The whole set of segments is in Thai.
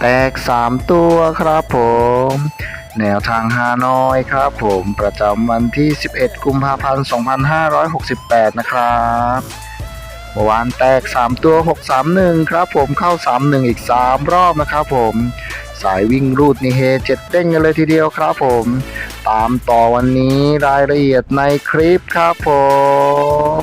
แตก 3 ตัวครับผม แนวทางฮานอยครับผมประจำวันที่ 11 กุมภาพันธ์ 2568 นะครับเมื่อวานแตก 3 ตัว 631 ครับผมเข้า 31 อีก 3 รอบนะครับผมสายวิ่งรูดนี่เฮเจ็ดเด้งกันเลยทีเดียวครับผม ตามต่อวันนี้รายละเอียดในคลิปครับผม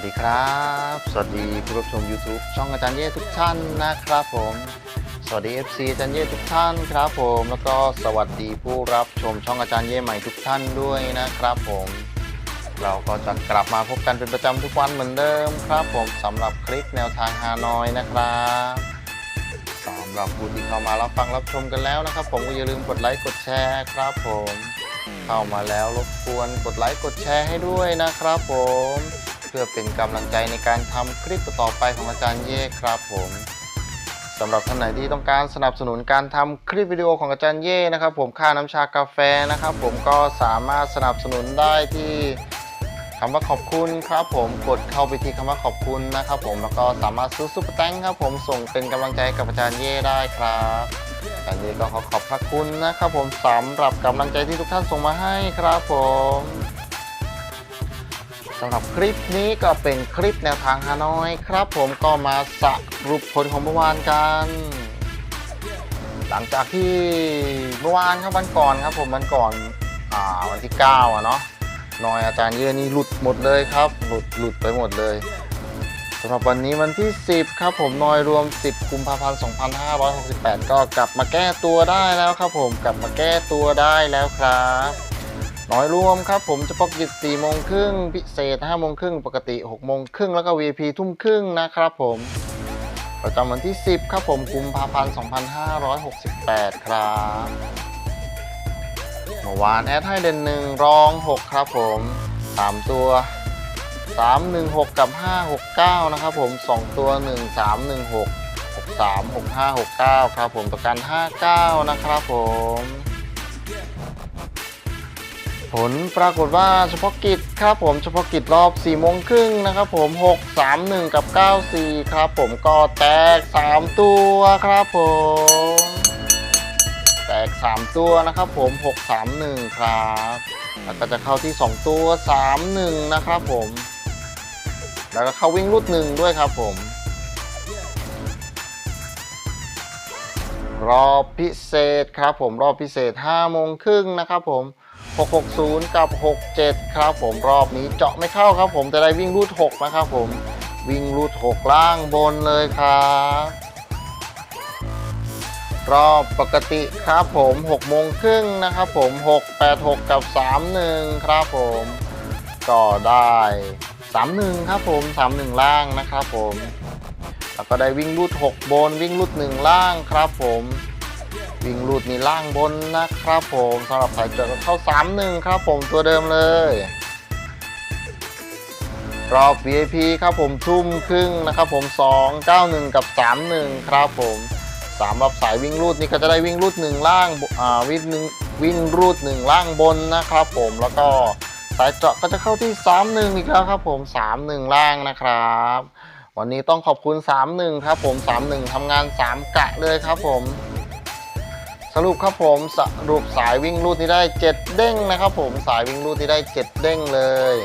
วัสดีครับ สวัสดีผู้รับชม YouTube ช่องอาจารย์เย่ทุกท่านนะครับผม สวัสดี FC อาจารย์เย่ทุกท่านครับผม แล้วก็สวัสดีผู้รับชมช่องอาจารย์เย่ใหม่ทุกท่านด้วยนะครับผม เราก็จะกลับมาพบกันเป็นประจำทุกวันเหมือนเดิมครับผมสำหรับคลิปแนวทางฮานอยนะครับสำหรับผู้ที่เข้ามารับฟังรับชมกันแล้วนะครับ ผมก็อย่าลืมกดไลค์กดแชร์ครับผม เข้ามาแล้วรบกวนกดไลค์กดแชร์ให้ด้วยนะครับผม เพื่อเป็นกำลังใจในการทำคลิปต่อไปของอาจารย์เย่ครับผมสำหรับท่านไหนที่ต้องการสนับสนุนการทำคลิปวิดีโอของอาจารย์เย่นะครับ ผมค่าน้ำชากาแฟนะครับ ผมก็สามารถสนับสนุนได้ที่คำว่าขอบคุณครับ ผมกดเข้าไปที่คำว่าขอบคุณนะครับ ผมแล้วก็สามารถซื้อซุปเปอร์แตงครับ ผมส่งเป็นกำลังใจกับอาจารย์เย่ได้ครับอาจารย์เย่ก็ขอขอบพระคุณนะครับ ผมสำหรับกำลังใจที่ทุกท่านส่งมาให้ครับผม สำหรับคลิปนี้ก็เป็นคลิปแนวทางฮานอยครับ ผมก็มาสรุปผลของเมื่อวานกัน หลังจากที่เมื่อวานครับวันก่อนครับ ผมวันก่อนอ่าวันที่ 9อะเนาะนอยอาจารย์เยอะนี่หลุดหมดเลยครับ หลุดหลุดไปหมดเลยสำหรับวันนี้วันที่ 10 ครับ ผมนอยรวม 10กุมภาพันธ์2568 ก็กลับมาแก้ตัวได้แล้วครับ ผมกลับมาแก้ตัวได้แล้วครับ น้อยรวมครับผมเฉพาะกิจ4โมงครึ่งพิเศษ5โมงครึ่งปกติ6โมงครึ่งแล้วก็ VIP ทุ่มครึ่งนะครับผมประจำวันที่ 10 ครับผมกุมภาพันธ์ 2568 ครับเมื่อวานแอดให้เด่นหนึ่งรอง 6 ครับผม 3 ตัว 316 กับ 569 นะครับผม 2 ตัว 1316 63 65 69 ครับผมประกัน 59 นะครับผม ผลปรากฏว่าเฉพาะกิจครับผมเฉพาะกิจรอบ4โมงครึ่งนะครับผม 6 3 1 กับ 94 ครับผมก็แตก 3 ตัวครับผม แตก 3 ตัวนะครับผม 6 3 1 ครับ แล้วก็จะเข้าที่ 2 ตัว 3 1 นะครับผม แล้วก็เข้าวิ่งรูดหนึ่งด้วยครับผมรอบพิเศษครับผมรอบพิเศษ5โมงครึ่งนะครับผม 660 กับ 67 ครับผมรอบนี้เจาะไม่เข้าครับผมจะได้วิ่งรูด6นะครับผมวิ่งรูด6ล่างบนเลยครับรอบปกติครับผม6โมงครึ่งนะครับผม 686 กับ 31 ครับผมก็ได้ 31 ครับผม 31 ล่างนะครับผม แล้วก็ได้วิ่งรูด 6 บนวิ่งรูด 1 ล่างครับผม วิ่งรูดนี่ล่างบนนะครับผมสำหรับสายเจดก็เข้า3-1ครับผมตัวเดิมเลย รอบ VIP ครับผมทุ่มครึ่งนะครับผม 291 กับ 31 ครับผมสามรอบสายวิ่งรูดนี่ก็จะได้วิ่งรูด1ล่างอ่าวิ่งหนึ่งวิ่งรูด1ล่างบนนะครับผมแล้วก็สายเจาะก็จะเข้าที่ 31 อีกแล้วครับผม 31 ล่างนะครับวันนี้ต้องขอบคุณ 31 ครับผม 31 ทำงาน 3 กะเลยครับผม รุปครับผมสรุปสายวิ่งรูดที่ได้ 7 เด้งนะครับผมสายวิ่งรูดที่ได้ 7 เด้งเลย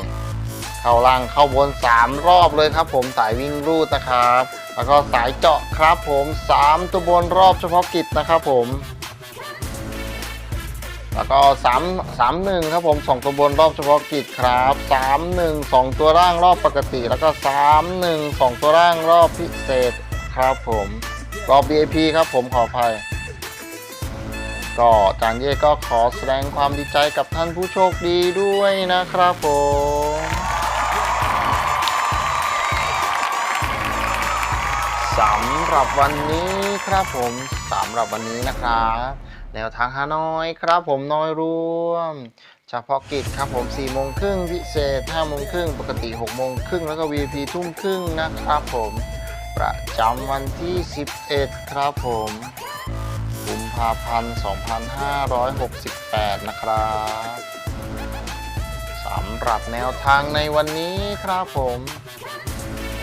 เข้าล่างเข้าบน 3 รอบเลยครับผมสายวิ่งรูดนะครับ แล้วก็สายเจาะครับผม 3 ตัวบนรอบเฉพาะกิจนะครับผมแล้วก็3 3 1ครับผม 2 ตัวบนรอบเฉพาะกิจครับ 3 1 2 ตัวล่างรอบปกติ แล้วก็ 3 1 2 ตัวล่างรอบพิเศษครับผม รอบ VIP ครับผมขออภัย ก็จารย์เย่ก็ขอแสดงความดีใจกับท่านผู้โชคดีด้วยนะครับผมสำหรับวันนี้ครับผมสำหรับวันนี้นะครับแนวทางฮานอยครับผมน้อยรวมเฉพาะกิจครับผม4โมงครึ่งพิเศษ5โมงครึ่งปกติ6โมงครึ่งแล้วก็ VIP ทุ่มครึ่งนะครับผม ประจำวันที่ 11 ครับผม ภาพันธ์ 2568 นะครับสำหรับแนวทางในวันนี้ครับผม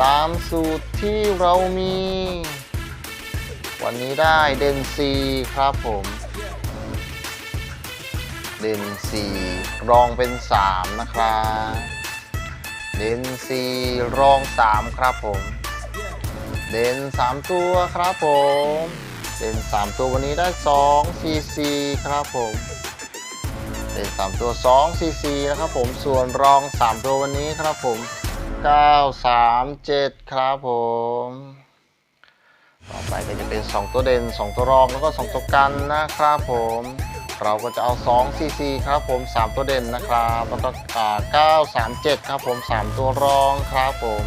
ตามสูตรที่เรามี วันนี้ได้เด่น4ครับผม เด่น4รองเป็น 3 นะครับเด่น4รอง 3 ครับผม เด่น 3 ตัวครับผม เด่น3ตัววันนี้ได้2 4 4ครับผมเด่น3ตัว2 4 4นะครับผมส่วนรอง3ตัววันนี้ครับผม9 3 7ครับผมต่อไปก็จะเป็น2ตัวเด่น2ตัวรองแล้วก็2ตัวกันนะครับผมเราก็จะเอา2 4 4ครับผม 3 ตัวเด่นนะครับแล้วก็อ่า9 3 7 ครับผม 3 ตัวรองครับผม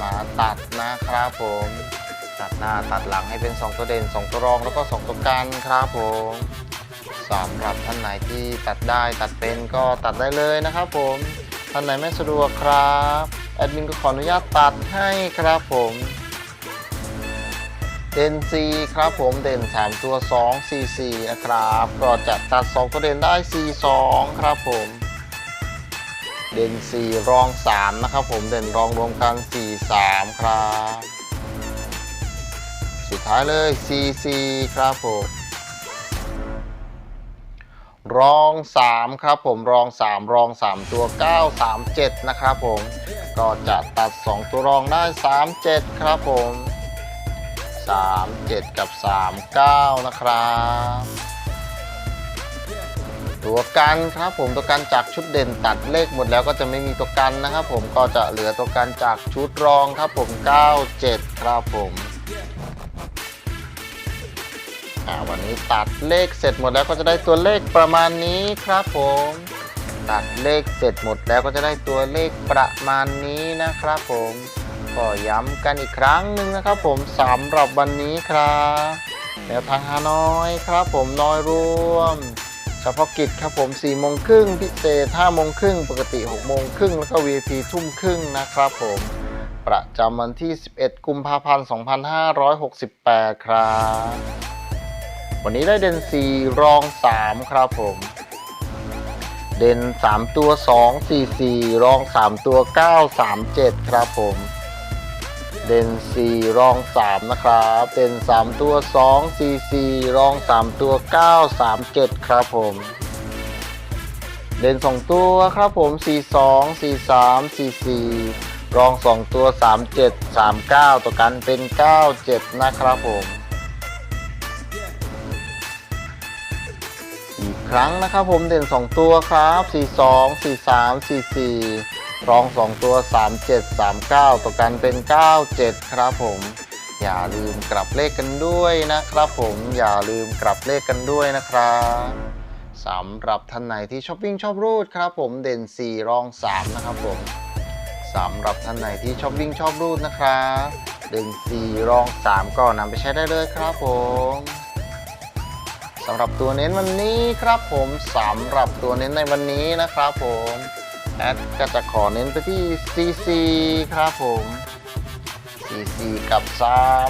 มาตัดนะครับผม ตัดหน้าตัดหลังให้เป็น 2 ตัวเด่น 2 ตัวรองแล้วก็ 2 ตัวกันครับผมสำหรับท่านไหนที่ตัดได้ตัดเป็นก็ตัดได้เลยนะครับผมท่านไหนไม่สะดวกครับแอดมินก็ขออนุญาตตัดให้ครับผมเด่น4ครับผมเด่น 3 ตัว 2 4 4 นะครับ ก็จะตัด 2 ตัวเด่นได้ 4 2 ครับผม เด่น 4 รอง 3 นะครับผมเด่นรองรวมกัน 4 3 ครับ สุดท้ายเลย4 4ครับผมรอง 3 ครับผมรอง 3 รอง 3 ตัว 9 3 7 นะครับผม ก็จะตัด 2 ตัวรองได้ 3 7 ครับผม 3 7 กับ 3 9 นะครับ ตัวกันครับผมตัวกันจากชุดเด่นตัดเลขหมดแล้วก็จะไม่มีตัวกันนะครับผมก็จะเหลือตัวกันจากชุดรองครับผม 9 7 ครับผม อ่าวันนี้ตัดเลขเสร็จหมดแล้วก็จะได้ตัวเลขประมาณนี้ครับผม ตัดเลขเสร็จหมดแล้วก็จะได้ตัวเลขประมาณนี้นะครับผมก็ย้ำกันอีกครั้งหนึ่งนะครับผมสำหรับวันนี้ครับแนวทางฮานอยครับผมน้อยรวมเฉพาะกิจครับผม4โมงครึ่งพิเศษ5โมงครึ่งปกติ6โมงครึ่งแล้วก็ VIP ทุ่มครึ่งนะครับผม ประจำวันที่ 11 กุมภาพันธ์ 2568 ครับ วันนี้ได้เด่น 4 รอง 3 ครับผม เด่น 3 ตัว 2 4 4 รอง 3 ตัว 9 3 7 ครับผม เด่น 4 รอง 3 นะครับเด่น3 ตัว 2 4 4 รอง 3 ตัว 9 3 7 ครับผมเด่น 2 ตัวครับผม 4 2 4 3 4 4 รอง 2 ตัว 3 7 3 9 ตัวกันเป็น 9 7 นะครับผม ครั้งนะครับผมเด่น 2 ตัวครับ 42 43 44 รอง 2 ตัว 37 39ตัวกันเป็น 97 ครับผม อย่าลืมกลับเลขกันด้วยนะครับผมอย่าลืมกลับเลขกันด้วยนะครับสำหรับท่านไหนที่ชอบวิ่งชอบรูดครับผมเด่น 4 รอง 3 นะครับผมสำหรับท่านไหนที่ชอบวิ่งชอบรูดนะครับเด่น 4 รอง 3 ก็นำไปใช้ได้เลยครับผม สำหรับตัวเน้นวันนี้ครับผมสำหรับตัวเน้นในวันนี้นะครับผมแอดก็จะขอเน้นไปที่ CC ครับผม CC กับ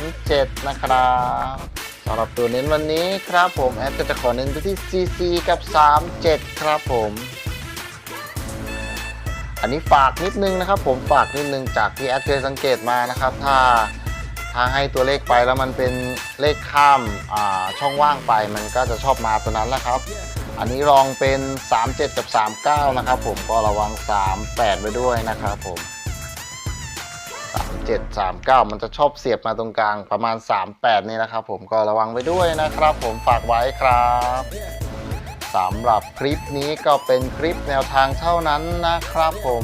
37 นะครับสำหรับตัวเน้นวันนี้ครับผมแอดก็จะขอเน้นไปที่ CC กับ 37 ครับผม อันนี้ฝากนิดนึงนะครับผมฝากนิดนึงจากที่แอดเคยสังเกตมานะครับ ถ้า ถ้าให้ตัวเลขไปแล้วมันเป็นเลขข้ามาช่องว่างไปมันก็จะชอบมาตัวนั้นแหละครับ อันนี้ลองเป็น 37 กับ 39 นะครับผมก็ระวัง 38ไว้ด้วยนะครับผม 37 39 มันจะชอบเสียบมาตรงกลางประมาณ 38 นี่นะครับผมก็ระวังไว้ด้วยนะครับผมฝากไว้ครับสำหรับคลิปนี้ก็เป็นคลิปแนวทางเท่านั้นนะครับผม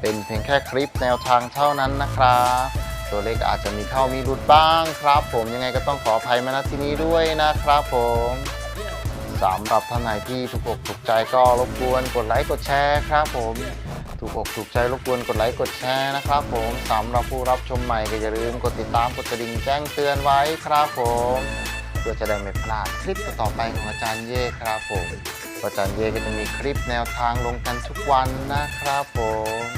เป็นเพียงแค่คลิปแนวทางเท่านั้นนะครับ ตัวเลขอาจจะมีเข้ามีหลุดบ้างครับผมยังไงก็ต้องขออภัยมาณที่นี้ด้วยนะครับผมสำหรับท่านไหนที่ถูกอกถูกใจก็รบกวนกดไลค์กดแชร์ครับผมถูกอกถูกใจรบกวนกดไลค์กดแชร์นะครับผมสำหรับผู้รับชมใหม่ก็อย่าลืมกดติดตามกดกระดิ่งแจ้งเตือนไว้ครับผมเพื่อจะได้ไม่พลาดคลิปต่อไปของอาจารย์เย่ครับผมอาจารย์เย่ก็จะมีคลิปแนวทางลงกันทุกวันนะครับผม